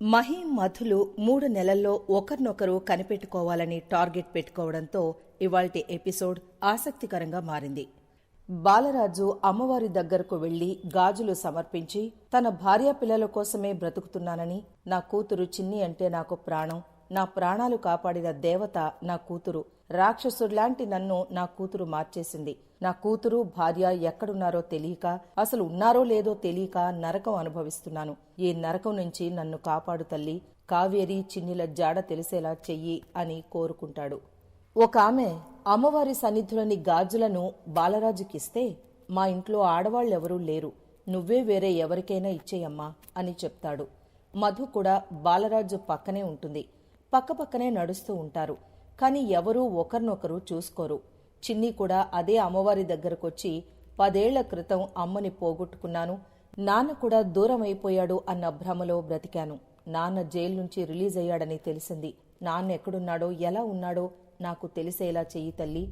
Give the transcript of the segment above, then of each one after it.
మహి మధులు మూడు నెలల్లో ఒకరినొకరు కనిపెట్టుకోవాలని టార్గెట్ పెట్టుకోవడంతో ఇవాల్టి ఎపిసోడ్ ఆసక్తికరంగా మారింది. బాలరాజు అమ్మవారి దగ్గరకు వెళ్ళి గాజులు సమర్పించి తన భార్య పిల్లల కోసమే బ్రతుకుతున్నానని నా కూతురు చిన్ని అంటే నాకు ప్రాణం నా ప్రాణాలు కాపాడిన దేవత నా కూతురు రాక్షసుడిలాంటి నన్ను నా కూతురు మార్చేసింది. నా కూతురు భార్య ఎక్కడున్నారో తెలియక అసలు ఉన్నారో లేదో తెలియక నరకం అనుభవిస్తున్నాను. ఈ నరకం నుంచి నన్ను కాపాడు తల్లి కావేరి చిన్నిల జాడ తెలిసేలా చెయ్యి అని కోరుకుంటాడు. ఒక ఆమె అమ్మవారి సన్నిధులని గాజులను బాలరాజుకిస్తే మా ఇంట్లో ఆడవాళ్ళెవరూ లేరు. నువ్వే వేరే ఎవరికైనా ఇచ్చేయమ్మా అని చెప్తాడు. మధు కూడా బాలరాజు పక్కనే ఉంటుంది. పక్కపక్కనే నడుస్తూ ఉంటారు. కాని ఎవరూ ఒకరినొకరు చూసుకోరు. చిన్ని కూడా అదే అమ్మవారి దగ్గరకొచ్చి పదేళ్ళ క్రితం అమ్మని పోగొట్టుకున్నాను. నాన్న కూడా దూరం అయిపోయాడు అన్న భ్రమలో బ్రతికాను. నాన్న జైలు నుంచి రిలీజ్ అయ్యాడని తెలిసింది. నాన్న ఎక్కడున్నాడో ఎలా ఉన్నాడో నాకు తెలిసేలా చెయ్యి తల్లి.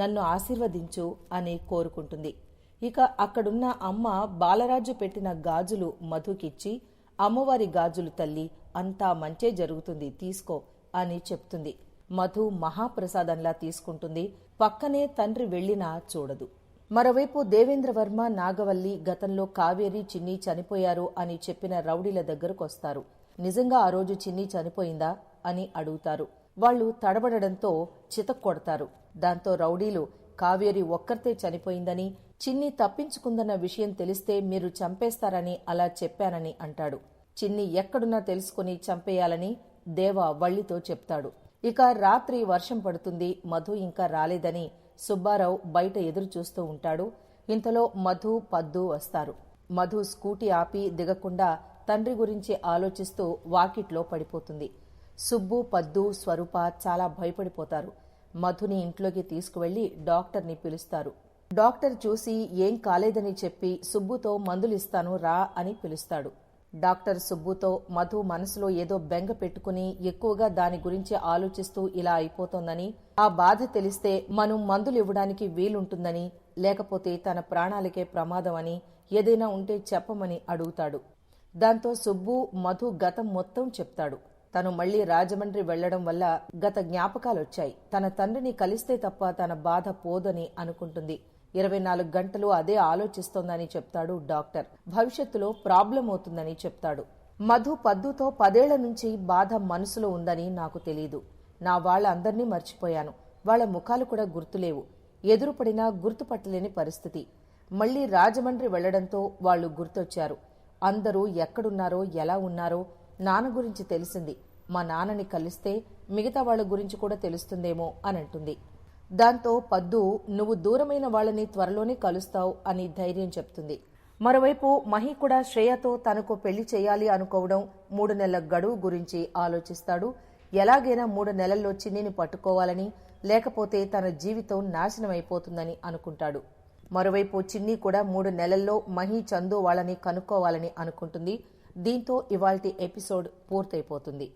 నన్ను ఆశీర్వదించు అని కోరుకుంటుంది. ఇక అక్కడున్న అమ్మ బాలరాజు పెట్టిన గాజులు మధుకిచ్చి అమ్మవారి గాజులు తల్లి అంతా మంచే జరుగుతుంది తీసుకో అని చెప్తుంది. మధు మహాప్రసాదంలా తీసుకుంటుంది. పక్కనే తండ్రి వెళ్ళినా చూడదు. మరోవైపు దేవేంద్రవర్మ నాగవల్లి గతంలో కావేరి చిన్ని చనిపోయారు అని చెప్పిన రౌడీల దగ్గరకొస్తారు. నిజంగా ఆ రోజు చిన్ని చనిపోయిందా అని అడుగుతారు. వాళ్ళు తడబడడంతో చితక్కొడతారు. దాంతో రౌడీలు కావేరి ఒక్కరితే చనిపోయిందని చిన్ని తప్పించుకుందన్న విషయం తెలిస్తే మీరు చంపేస్తారని అలా చెప్పానని అంటాడు. చిన్ని ఎక్కడున్నా తెలుసుకుని చంపేయాలని దేవ వల్లితో చెప్తాడు. ఇక రాత్రి వర్షం పడుతుంది. మధు ఇంకా రాలేదని సుబ్బారావు బయట ఎదురు చూస్తూ ఉంటాడు. ఇంతలో మధు పద్దు వస్తారు. మధు స్కూటీ ఆపి దిగకుండా తండ్రి గురించి ఆలోచిస్తూ వాకిట్లో పడిపోతుంది. సుబ్బు పద్దు స్వరూప చాలా భయపడిపోతారు. మధుని ఇంట్లోకి తీసుకువెళ్ళి డాక్టర్ని పిలుస్తారు. డాక్టర్ చూసి ఏం కాలేదని చెప్పి సుబ్బుతో మందులిస్తాను రా అని పిలుస్తాడు. డాక్టర్ సుబ్బుతో మధు మనసులో ఏదో బెంగ పెట్టుకుని ఎక్కువగా దాని గురించి ఆలోచిస్తూ ఇలా అయిపోతోందని ఆ బాధ తెలిస్తే మనం మందులు ఇవ్వడానికి వీలుంటుందని లేకపోతే తన ప్రాణాలకే ప్రమాదం అని ఏదైనా ఉంటే చెప్పమని అడుగుతాడు. దాంతో సుబ్బు మధు గతం మొత్తం చెప్తాడు. తను మళ్ళీ రాజమండ్రి వెళ్ళడం వల్ల గత జ్ఞాపకాలొచ్చాయి. తన తండ్రిని కలిస్తే తప్ప తన బాధ పోదని అనుకుంటుంది. ఇరవై నాలుగు గంటలు అదే ఆలోచిస్తోందని చెప్తాడు డాక్టర్. భవిష్యత్తులో ప్రాబ్లం అవుతుందని చెప్తాడు. మధు పద్దుతో పదేళ్ళ నుంచి బాధ మనసులో ఉందని నాకు తెలియదు నా వాళ్ళందర్నీ మర్చిపోయాను. వాళ్ళ ముఖాలు కూడా గుర్తులేవు. ఎదురుపడినా గుర్తుపట్టలేని పరిస్థితి. మళ్ళీ రాజమండ్రి వెళ్ళడంతో వాళ్ళు గుర్తొచ్చారు. అందరూ ఎక్కడున్నారో ఎలా ఉన్నారో నాన్న గురించి తెలిసింది. మా నాన్నని కలిస్తే మిగతా వాళ్ళ గురించి కూడా తెలుస్తుందేమో అని అంటుంది. దాంతో పద్దు నువ్వు దూరమైన వాళ్ళని త్వరలోనే కలుస్తావు అని ధైర్యం చెప్తుంది. మరోవైపు మహి కూడా శ్రేయతో తనకు పెళ్ళి చేయాలి అనుకోవడం మూడు నెలల గడువు గురించి ఆలోచిస్తాడు. ఎలాగైనా మూడు నెలల్లో చిన్నిని పట్టుకోవాలని లేకపోతే తన జీవితం నాశనమైపోతుందని అనుకుంటాడు. మరోవైపు చిన్ని కూడా మూడు నెలల్లో మహి చందు వాళ్ళని కనుక్కోవాలని అనుకుంటుంది. దీంతో ఇవాల్టి ఎపిసోడ్ పూర్తయిపోతుంది.